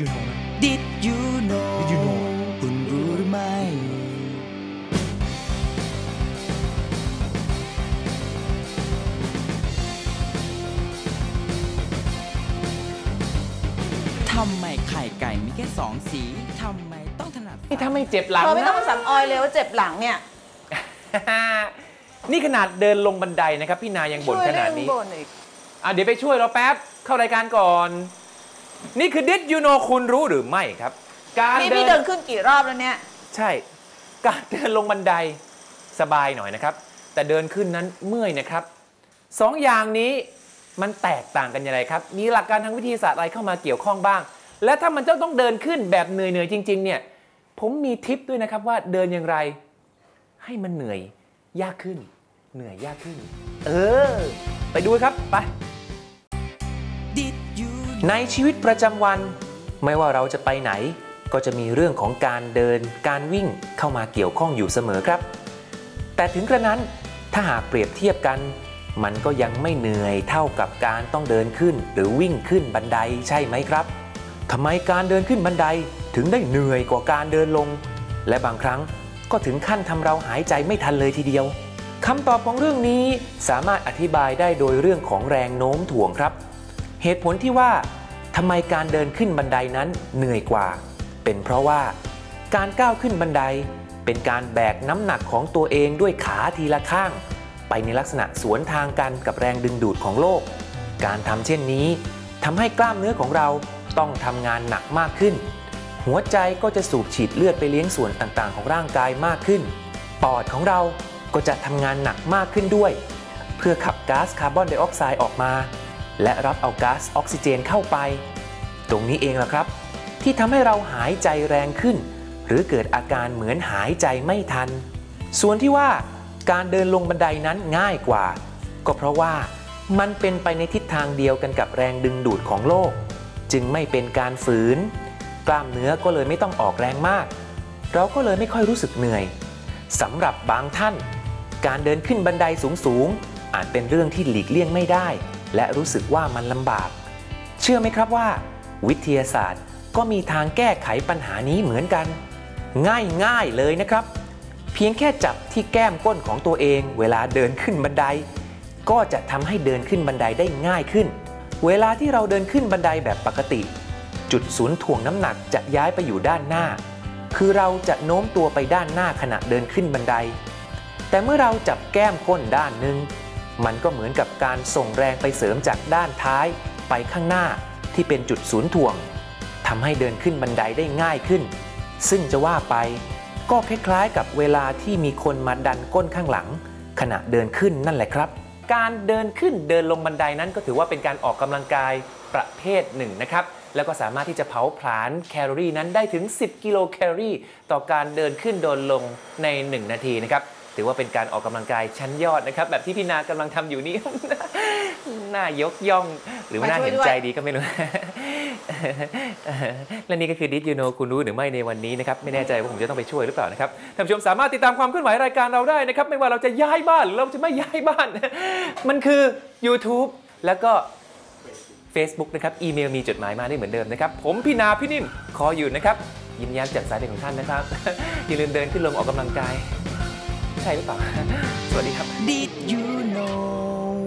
you know ไหม Did you know Did you know คุณรู้หรือไม่ ทำไมไข่ไก่มีแค่สองสี ทำไมต้องถนัด นี่ถ้าไม่เจ็บหลังเธอไม่ต้นะองมาสำออยเลยว่าเจ็บหลังเนี่ยนี่ขนาดเดินลงบันไดนะครับ พี่นายังบ่นช่วยขเรื่นาอดงนี้บ่นอีก อะเดี๋ยวไปช่วยเราแป๊บ เข้ารายการก่อน นี่คือ Did you know คุณรู้หรือไม่ครับ การนี่เดิพี่นเดินขึ้นกี่รอบแล้วเนี่ย ใช่ การเดินลงบันไดสบายหน่อยนะครับ แต่เดินขึ้นนั้นเมื่อยนะครับสองอย่างนี้มันแตกต่างกันยังไงครับ มีหลักการทางวิทยาศาสตร์อะไรเข้ามาเกี่ยวข้องบ้าง และถ้ามันจะต้องเดินขึ้นแบบเหนื่อยๆจริง ๆ เนี่ย ผมมีทิปด้วยนะครับว่าเดินอย่างไร ให้มันเหนื่อยยากขึ้น เหนื่อยยากขึ้น เออ ไปดูครับ ไป Did you ในชีวิตประจำวัน ไม่ว่าเราจะไปไหน ก็จะมีเรื่องของการเดิน การวิ่งเข้ามาเกี่ยวข้องอยู่เสมอครับ แต่ถึงกระนั้นถ้าหากเปรียบเทียบกัน มันก็ยังไม่เหนื่อยเท่ากับการต้องเดินขึ้น หรือวิ่งขึ้นบันไดใช่ไหมครับทำไมการเดินขึ้นบันไดถึงได้เหนื่อยกว่าการเดินลง และบางครั้งก็ถึงขั้นทำเราหายใจไม่ทันเลยทีเดียวคำตอบของเรื่องนี้สามารถอธิบายได้โดยเรื่องของแรงโน้มถ่วงครับ เหตุผลที่ว่าทำไมการเดินขึ้นบันไดนั้นเหนื่อยกว่า เป็นเพราะว่าการก้าวขึ้นบันไดเป็นการแบกน้ำหนักของตัวเองด้วยขาทีละข้าง ไปในลักษณะสวนทางกันกับแรงดึงดูดของโลก การทำเช่นนี้ทำให้กล้ามเนื้อของเราต้องทำงานหนักมากขึ้น หัวใจก็จะสูบฉีดเลือดไปเลี้ยงส่วนต่างๆ ของร่างกายมากขึ้น ปอดของเราก็จะทำงานหนักมากขึ้นด้วย เพื่อขับก๊าซคาร์บอนไดออกไซด์ออกมา และรับเอาก๊าซออกซิเจนเข้าไป ตรงนี้เองล่ะครับ ที่ทำให้เราหายใจแรงขึ้น หรือเกิดอาการเหมือนหายใจไม่ทัน ส่วนที่ว่าการเดินลงบันไดนั้นง่ายกว่า ก็เพราะว่ามันเป็นไปในทิศทางเดียวกันกับแรงดึงดูดของโลก จึงไม่เป็นการฝืน กล้ามเนื้อก็เลยไม่ต้องออกแรงมาก เราก็เลยไม่ค่อยรู้สึกเหนื่อยสำหรับบางท่าน การเดินขึ้นบันไดสูงๆอาจเป็นเรื่องที่หลีกเลี่ยงไม่ได้ และรู้สึกว่ามันลำบาก เชื่อไหมครับว่า วิทยาศาสตร์ก็มีทางแก้ไขปัญหานี้เหมือนกัน ง่ายๆเลยนะครับ เพียงแค่จับที่แก้มก้นของตัวเองเวลาเดินขึ้นบันได ก็จะทำให้เดินขึ้นบันไดได้ง่ายขึ้น เวลาที่เราเดินขึ้นบันไดแบบปกติ จุดศูนย์ถ่วงน้ำหนักจะย้ายไปอยู่ด้านหน้า คือเราจะโน้มตัวไปด้านหน้าขณะเดินขึ้นบันได แต่เมื่อเราจับแก้มก้นด้านหนึ่ง มันก็เหมือนกับการส่งแรงไปเสริมจากด้านท้าย ไปข้างหน้าที่เป็นจุดศูนย์ถ่วงทำให้เดินขึ้นบันไดได้ง่ายขึ้น ซึ่งจะว่าไป ก็คล้ายๆกับเวลาที่มีคนมาดันก้นข้างหลัง ขณะเดินขึ้นนั่นแหละครับ การเดินขึ้นเดินลงบันไดนั้นก็ถือว่าเป็นการออกกำลังกายประเภทหนึ่งนะครับ แล้วก็สามารถที่จะเผาผลาญแคลอรี่นั้นได้ถึง 10 กิโลแคลอรี่ ต่อการเดินขึ้นเดินลงใน 1 นาทีนะครับถือว่าเป็นการออกกำลังกายชั้นยอดนะครับ แบบที่พี่นากำลังทำอยู่นี้น่ายกย่อง หรือว่าน่าเห็นใจดีก็ไม่รู้ และนี่ก็คือดิจิโนคุณรู้หรือไม่ในวันนี้นะครับ ไม่แน่ใจว่าผมจะต้องไปช่วยหรือเปล่านะครับท่านผู้ชมสามารถติดตามความเคลื่อนไหวรายการเราได้นะครับ ไม่ว่าเราจะย้ายบ้านหรือเราจะไม่ย้ายบ้าน มันคือ YouTube แล้วก็ Facebook นะครับ อีเมลมีจดหมายมาได้เหมือนเดิมนะครับ ผมพี่นาพี่นิ่มคออยู่นะครับ ยิ้มแย้มแจ่มใสเป็นของท่านนะครับ อย่าลืมเดินขึ้นลงออกกำลังกาย ใช่หรือเปล่า สวัสดีครับ Did you know